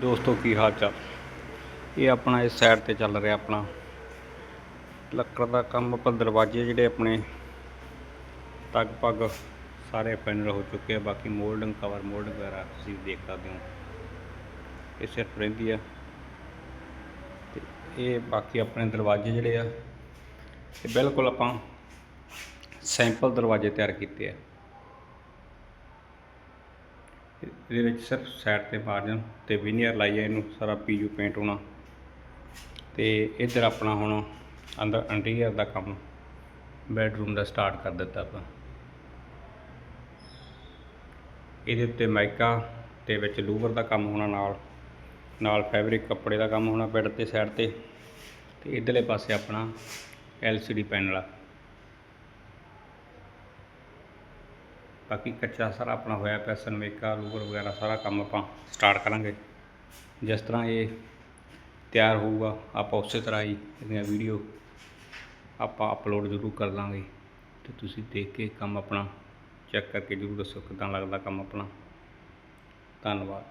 ਦੋਸਤੋ, ਕੀ ਹਾਲ ਚਾਲ? ਇਹ ਆਪਣਾ ਇਸ ਸਾਈਡ ਤੇ ਚੱਲ ਰਿਹਾ ਆਪਣਾ। ਲੱਕੜ ਦਾ ਕੰਮ ਆਪਾਂ ਦਰਵਾਜ਼ੇ ਜਿਹੜੇ ਆਪਣੇ ਲਗਭਗ ਸਾਰੇ ਫਾਈਨਲ ਹੋ ਚੁੱਕੇ ਆ। ਬਾਕੀ ਮੋਲਡਿੰਗ ਕਵਰ ਮੋਲਡ ਵਗੈਰਾ ਤੁਸੀਂ ਦੇਖ ਸਕਦੇ ਹੋ। ਇਹ ਸਿਰਫ ਰਹਿੰਦੀ ਆ। ਤੇ ਇਹ ਬਾਕੀ ਆਪਣੇ ਦਰਵਾਜ਼ੇ ਜਿਹੜੇ ਆ, ਇਹ ਬਿਲਕੁਲ ਆਪਾਂ ਸੈਂਪਲ ਦਰਵਾਜ਼ੇ ਤਿਆਰ ਕੀਤੇ ਆ। ਇਹਦੇ ਵਿੱਚ ਸਿਰਫ ਸਾਈਡ ਤੇ ਮਾਰਜਨ ਤੇ ਵਿਨੀਅਰ ਲਾਈ ਹੈ ਇਹਨੂੰ, ਸਾਰਾ ਪੀਯੂ ਪੇਂਟ ਹੋਣਾ। ਤੇ ਇੱਧਰ ਆਪਣਾ ਹੁਣ ਅੰਦਰ ਇੰਟੀਰੀਅਰ ਦਾ ਕੰਮ ਬੈਡਰੂਮ ਦਾ ਸਟਾਰਟ ਕਰ ਦਿੱਤਾ ਆਪਾਂ। ਇਹਦੇ ਉੱਤੇ ਮਾਈਕਾ ਤੇ ਵਿੱਚ ਲੂਵਰ ਦਾ ਕੰਮ ਹੋਣਾ ਨਾਲ ਨਾਲ ਫੈਬਰਿਕ ਕੱਪੜੇ ਦਾ ਕੰਮ ਹੋਣਾ ਬੈੱਡ ਤੇ ਸਾਈਡ ਤੇ। ਤੇ ਇਧਰਲੇ ਪਾਸੇ ਆਪਣਾ LCD ਪੈਨਲ ਆ ਬਾਕੀ ਕੱਚਾ ਸਾਰਾ ਆਪਣਾ ਹੋਇਆ ਪਿਆ, ਸਨਮੇਕਾ ਰੂਬਰ ਵਗੈਰਾ ਸਾਰਾ ਕੰਮ ਆਪਾਂ ਸਟਾਰਟ ਕਰਾਂਗੇ। ਜਿਸ ਤਰ੍ਹਾਂ ਇਹ ਤਿਆਰ ਹੋਊਗਾ, ਆਪਾਂ ਉਸੇ ਤਰ੍ਹਾਂ ਹੀ ਇਹਦੀਆਂ ਵੀਡੀਓ ਆਪਾਂ ਅਪਲੋਡ ਜ਼ਰੂਰ ਕਰ ਦਾਂਗੇ ਤੇ ਤੁਸੀਂ ਦੇਖ ਕੇ ਕੰਮ ਆਪਣਾ ਚੈੱਕ ਕਰਕੇ ਜ਼ਰੂਰ ਦੱਸੋ ਕਿਦਾਂ ਲੱਗਦਾ ਕੰਮ ਆਪਣਾ। ਧੰਨਵਾਦ।